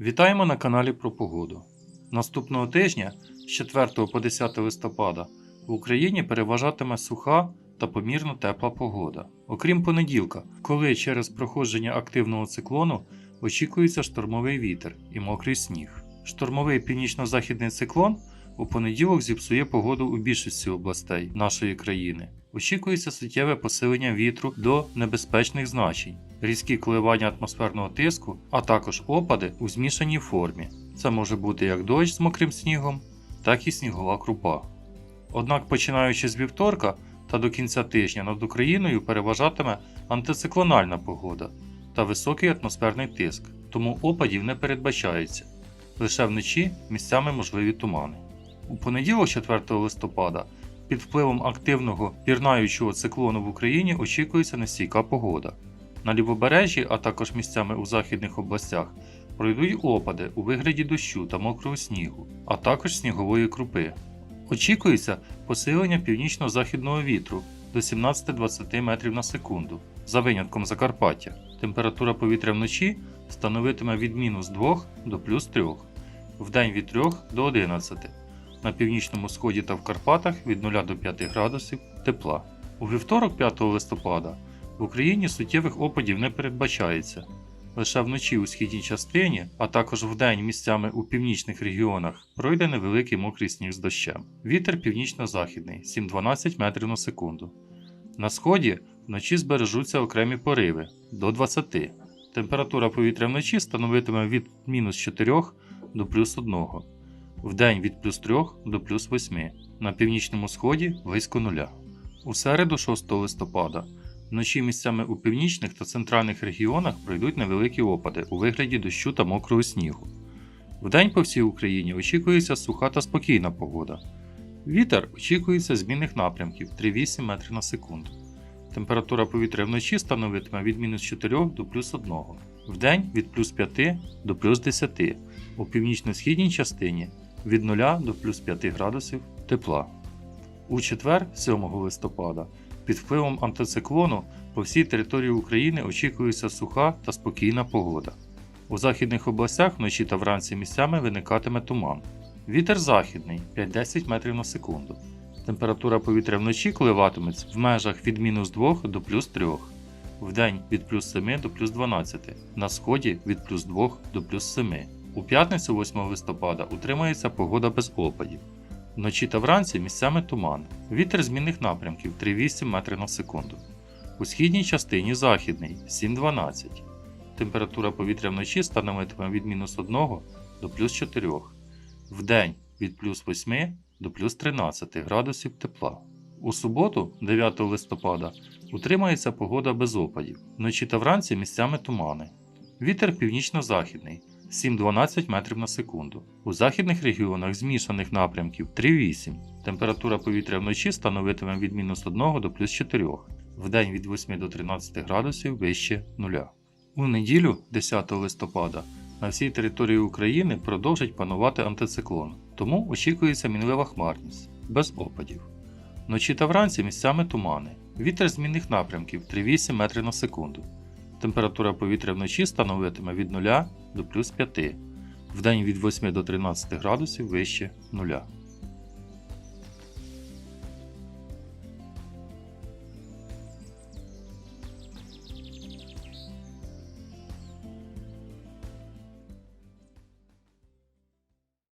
Вітаємо на каналі про погоду. Наступного тижня з 4 по 10 листопада в Україні переважатиме суха та помірно тепла погода. Окрім понеділка, коли через проходження активного циклону очікується штормовий вітер і мокрий сніг. Штормовий північно-західний циклон у понеділок зіпсує погоду у більшості областей нашої країни. Очікується суттєве посилення вітру до небезпечних значень, різкі коливання атмосферного тиску, а також опади у змішаній формі. Це може бути як дощ з мокрим снігом, так і снігова крупа. Однак, починаючи з вівторка та до кінця тижня над Україною переважатиме антициклональна погода та високий атмосферний тиск, тому опадів не передбачається. Лише вночі місцями можливі тумани. У понеділок, 4 листопада, під впливом активного пірнаючого циклону в Україні очікується нестійка погода. На лівобережжі, а також місцями у західних областях, пройдуть опади у вигляді дощу та мокрого снігу, а також снігової крупи. Очікується посилення північно-західного вітру до 17-20 метрів на секунду, за винятком Закарпаття. Температура повітря вночі становитиме від мінус 2 до плюс 3, вдень від 3 до 11, на північному сході та в Карпатах від 0 до 5 градусів тепла. У вівторок 5 листопада в Україні суттєвих опадів не передбачається. Лише вночі у східній частині, а також вдень місцями у північних регіонах пройде невеликий мокрий сніг з дощем. Вітер північно-західний 7-12 метрів на секунду. На сході вночі збережуться окремі пориви до 20. Температура повітря вночі становитиме від мінус 4 до плюс 1. Вдень від плюс 3 до плюс 8. На північному сході близько нуля. У середу 6 листопада Вночі місцями у північних та центральних регіонах пройдуть невеликі опади у вигляді дощу та мокрого снігу. Вдень по всій Україні очікується суха та спокійна погода. Вітер очікується змінних напрямків 3-8 метрів на секунду. Температура повітря вночі становитиме від мінус 4 до плюс 1, вдень від плюс 5 до плюс 10, у північно-східній частині від 0 до плюс 5 градусів тепла. У четвер, 7 листопада, під впливом антициклону по всій території України очікується суха та спокійна погода. У західних областях вночі та вранці місцями виникатиме туман. Вітер західний 5-10 метрів на секунду. Температура повітря вночі коливатиметься в межах від мінус 2 до плюс 3, вдень від плюс 7 до плюс 12, на сході від плюс 2 до плюс 7. У п'ятницю 8 листопада утримається погода без опадів. Вночі та вранці місцями туман. Вітер змінних напрямків 3-8 метрів на секунду. У східній частині західний 7-12. Температура повітря вночі становитиме від мінус 1 до плюс 4. Вдень від плюс 8 до плюс 13 градусів тепла. У суботу, 9 листопада, утримається погода без опадів. Вночі та вранці місцями тумани. Вітер північно-західний 7-12 метрів на секунду. У західних регіонах змішаних напрямків 3-8. Температура повітря вночі становитиме від мінус 1 до плюс 4, вдень від 8 до 13 градусів вище нуля. У неділю, 10 листопада, на всій території України продовжить панувати антициклон, тому очікується мінлива хмарність, без опадів. Вночі та вранці місцями тумани. Вітер змінних напрямків 3-8 метрів на секунду. Температура повітря вночі становитиме від 0 до плюс 5, вдень від 8 до 13 градусів вище нуля.